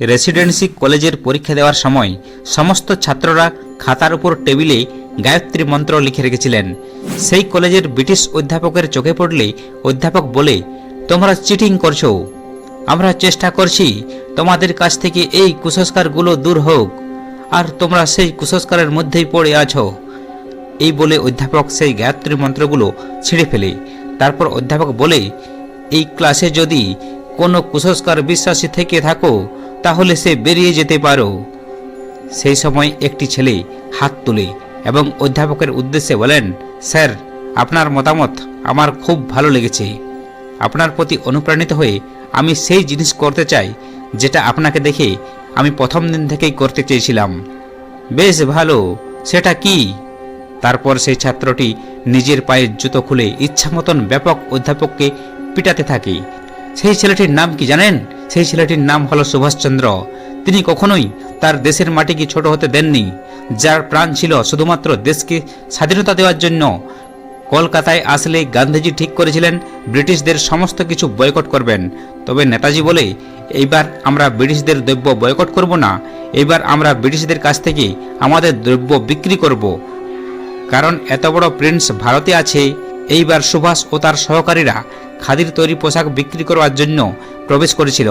Residency কলেজের পরীক্ষা দেওয়ার সময় সমস্ত ছাত্ররা খাতার উপর টেবিলে গায়ত্রী মন্ত্র লিখে রেখেছিলেন। সেই কলেজের ব্রিটিশ অধ্যাপকের চোখে পড়লে অধ্যাপক বলে, তোমরা চিটিং করছ। আমরা চেষ্টা করছি তোমাদের কাছ থেকে এই কুসংস্কারগুলো দূর হোক। আর তোমরা সেই কুসংস্কারের মধ্যেই পড়ে আছো। এই বলে অধ্যাপক সেই গায়ত্রী মন্ত্রগুলো ছিঁড়ে ফেলে। তারপর অধ্যাপক বলে, এই ক্লাসে যদি কোনো কুসংস্কার বিশ্বাসী থেকে থাকো তাহলে সে বেরিয়ে যেতে পারো। সেই সময় একটি ছেলে হাত তুলে এবং অধ্যাপকের উদ্দেশ্যে বলেন, স্যার, আপনার মতামত আমার খুব ভালো লেগেছে। আপনার প্রতি অনুপ্রাণিত হয়ে আমি সেই জিনিস করতে চাই, যেটা আপনাকে দেখে আমি প্রথম দিন থেকেই করতে চেয়েছিলাম। বেশ ভালো, সেটা কি? তারপর সেই ছাত্রটি নিজের পায়ের জুতো খুলে ইচ্ছা মতন ব্যাপক অধ্যাপককে পিটাতে থাকে। সেই ছেলেটির নাম কি জানেন? সেই ছেলেটির নাম হলো সুভাষচন্দ্র। তিনি কখনোই তার দেশের মাটিকে ছোট হতে দেননি। যার প্রাণ ছিল শুধুমাত্র দেশকে স্বাধীনতা দেওয়ার জন্য। কলকাতায় আসলে গান্ধীজি ঠিক করেছিলেন, ব্রিটিশদের সমস্ত কিছু বয়কট করবেন। তবে নেতাজি বলে, এইবার আমরা ব্রিটিশদের দ্রব্য বয়কট করব না। এইবার আমরা ব্রিটিশদের কাছ থেকে আমাদের দ্রব্য বিক্রি করব। কারণ এত বড় প্রিন্স ভারতে আছে এইবার সুভাষ ও তার সহকারীরা খাদির তৈরি পোশাক বিক্রি করার জন্য প্রবেশ করেছিল।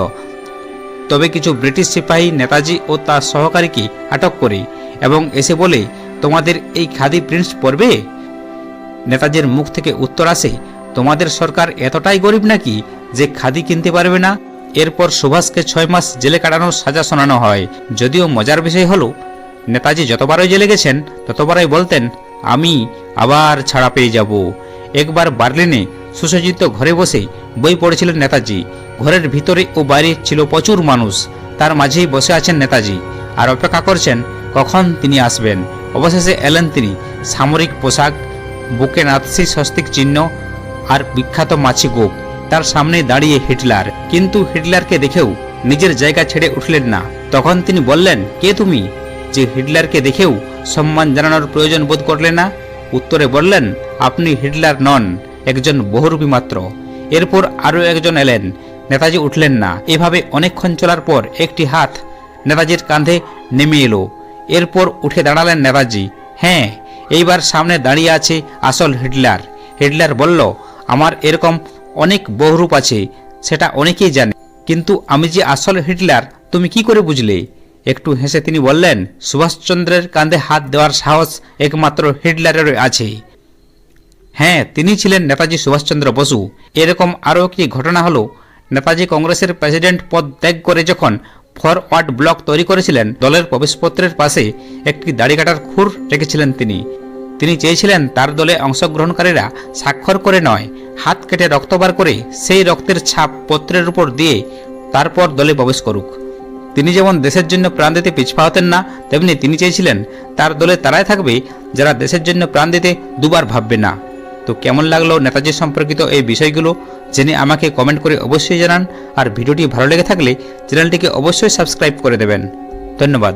তবে কিছু ব্রিটিশ সিপাহী নেতাজি ও তার সহকারীকে আটক করে এবং এসে বলে, তোমাদের এই খাদি প্রিন্স পরবে? নেতাজির মুখ থেকে উত্তর আসে, তোমাদের সরকার এতটাই গরিব নাকি যে খাদি কিনতে পারবে না? এরপর সুভাষকে ছয় মাস জেলে কাটানোর সাজা শোনানো হয়। যদিও মজার বিষয় হলো, নেতাজি যতবারই জেলে গেছেন, ততবারই বলতেন, আমি আবার ছাড়া পেয়ে যাব। একবার বার্লিনে সুসজ্জিত ঘরে বসে বই পড়েছিলেন নেতাজি। ঘরের ভিতরে ও বাইরে ছিল প্রচুর মানুষ। তার মাঝেই বসে আছেন নেতাজি আর অপেক্ষা করছেন কখন তিনি আসবেন। অবশেষে এলেন তিনি সামরিক পোশাক, বুকে নাৎসি স্বস্তিক চিহ্ন আর বিখ্যাত মাছি গোপ। তার সামনে দাঁড়িয়ে হিটলার। কিন্তু হিটলারকে দেখেও নিজের জায়গা ছেড়ে উঠলেন না। তখন তিনি বললেন, কে তুমি? যে হিটলারকে দেখেও সম্মান জানানোর প্রয়োজন বোধ করলে না উত্তরে বললেন, আপনি হিটলার নন, একজন বহুরূপী মাত্র। এরপর আরও একজন এলেন। নেতাজি উঠলেন না। এভাবে অনেকক্ষণ চলার পর একটি হাত নেতাজির কাঁধে নেমে এলো। এরপর উঠে দাঁড়ালেন নেতাজি। হ্যাঁ এইবার সামনে দাঁড়িয়ে আছে আসল হিটলার। হিটলার বলল, আমার এরকম অনেক বহুরূপ আছে, সেটা অনেকেই জানে। কিন্তু আমি যে আসল হিটলার, তুমি কি করে বুঝলে? একটু হেসে তিনি বললেন, সুভাষচন্দ্রের কাঁধে হাত দেওয়ার সাহস একমাত্র হিটলারের আছে। হ্যাঁ তিনি ছিলেন নেতাজি সুভাষচন্দ্র বসু। এরকম আরও একটি ঘটনা হলো, নেতাজি কংগ্রেসের প্রেসিডেন্ট পদ ত্যাগ করে যখন ফরওয়ার্ড ব্লক তৈরি করেছিলেন, দলের প্রবেশপত্রের পাশে একটি দাড়ি কাটার খুর রেখেছিলেন তিনি। তিনি চেয়েছিলেন তার দলে অংশগ্রহণকারীরা স্বাক্ষর করে নয়, হাত কেটে রক্ত বার করে সেই রক্তের ছাপ পত্রের উপর দিয়ে তারপর দলে প্রবেশ করুক। তিনি যেমন দেশের জন্য প্রাণ দিতে পিছপা হতেন না, তেমনি তিনি চেয়েছিলেন তার দলে তারাই থাকবে যারা দেশের জন্য প্রাণ দিতে দুবার ভাববে না। তো কেমন লাগল নেতাজি সম্পর্কিত এই বিষয়গুলো? জেনে আমাকে কমেন্ট করে অবশ্যই জানান। আর ভিডিওটি ভালো লেগে থাকলে চ্যানেলটিকে অবশ্যই সাবস্ক্রাইব করে দেবেন। ধন্যবাদ।